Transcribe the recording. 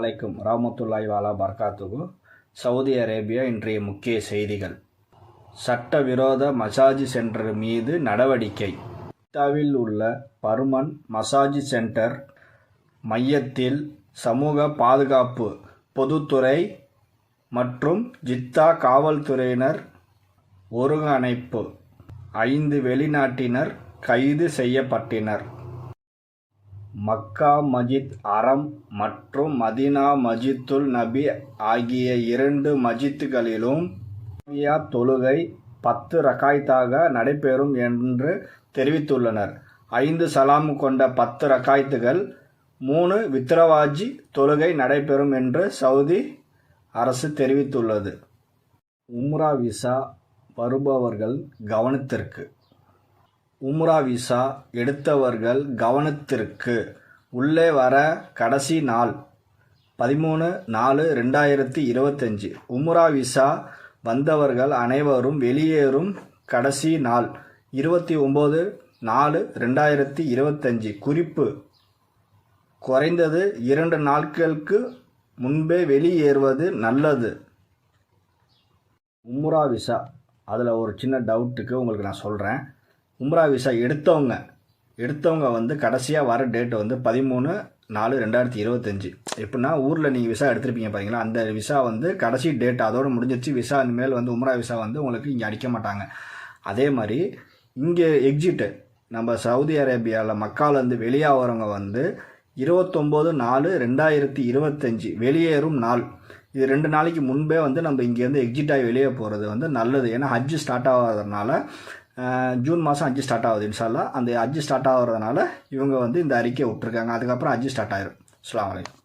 அலைக்கும் ராமத்துல்லாய் வாலா பர்காத்துகு Saudi Arabia இன்றைய முக்கிய செய்திகள். சட்டவிரோத மசாஜ் சென்டர் மீது நடவடிக்கை. இத்தாவில் உள்ள பர்மன் மசாஜ் சென்டர் மையத்தில் சமூக பாதுகாப்பு பொதுத்துறை மற்றும் ஜித்தா காவல்துறையினர் ஒருங்கிணைப்பு. ஐந்து வெளிநாட்டினர் கைது செய்யப்பட்டனர். மக்கா மஜித் அறம் மற்றும் மதினா மஜித்துல் நபி ஆகிய இரண்டு மஜித்துகளிலும் தராவியா தொழுகை பத்து ரக்காய்த்தாக நடைபெறும் என்று தெரிவித்துள்ளனர். ஐந்து சலாம் கொண்ட பத்து ரக்காய்த்துகள் மூணு வித்ரவாஜி தொழுகை நடைபெறும் என்று சவுதி அரசு தெரிவித்துள்ளது. உம்ரா விசா வருபவர்கள் கவனத்திற்கு. உம்ரா விசா எடுத்தவர்கள் கவனத்திற்கு. உள்ளே வர கடைசி நாள். பதிமூணு நாலு ரெண்டாயிரத்தி இருபத்தஞ்சி. உம்ரா விசா வந்தவர்கள் அனைவரும் வெளியேறும் கடைசி நாள். இருபத்தி ஒம்பது நாலு ரெண்டாயிரத்தி இருபத்தஞ்சி. குறிப்பு. குறைந்தது இரண்டு நாட்களுக்கு முன்பே வெளியேறுவது நல்லது. உம்ரா விசா. அதில் ஒரு சின்ன டவுட்டுக்கு உங்களுக்கு நான் சொல்கிறேன் உம்ரா விசா எடுத்தவங்க எடுத்தவங்க வந்து கடைசியாக வர டேட் வந்து பதிமூணு நாலு ரெண்டாயிரத்தி இருபத்தஞ்சி. எப்படின்னா ஊரில் நீங்கள் விசா எடுத்திருப்பீங்க பார்த்தீங்களா அந்த விசா வந்து கடைசி டேட் அதோட முடிஞ்சிருச்சு. விசா இனிமேல் வந்து உம்ரா விசா வந்து உங்களுக்கு இங்கே அடிக்க மாட்டாங்க. அதே மாதிரி இங்கே எக்ஸிட்டு நம்ம சவுதி அரேபியாவில் மக்காலேருந்து வெளியாகிறவங்க வந்து இருபத்தொம்போது நாலு ரெண்டாயிரத்தி இருபத்தஞ்சி வெளியேறும் நாள். இது ரெண்டு நாளைக்கு முன்பே வந்து நம்ம இங்கேருந்து எக்ஸிட் ஆகி வெளியே போகிறது வந்து நல்லது. ஏன்னா ஹஜ்ஜு ஸ்டார்ட் ஆகாததுனால ஜூன் மாதம் ஹஜ்ஜு ஸ்டார்ட் ஆகுது இன்ஷால்லா அந்த ஹஜ்ஜு ஸ்டார்ட் ஆகிறதுனால இவங்க வந்து இந்த அறிக்கையை விட்டுருக்காங்க. அதுக்கப்புறம் ஹஜ்ஜு ஸ்டார்ட் ஆயிரும். அஸ்லாம் வலைக்கம்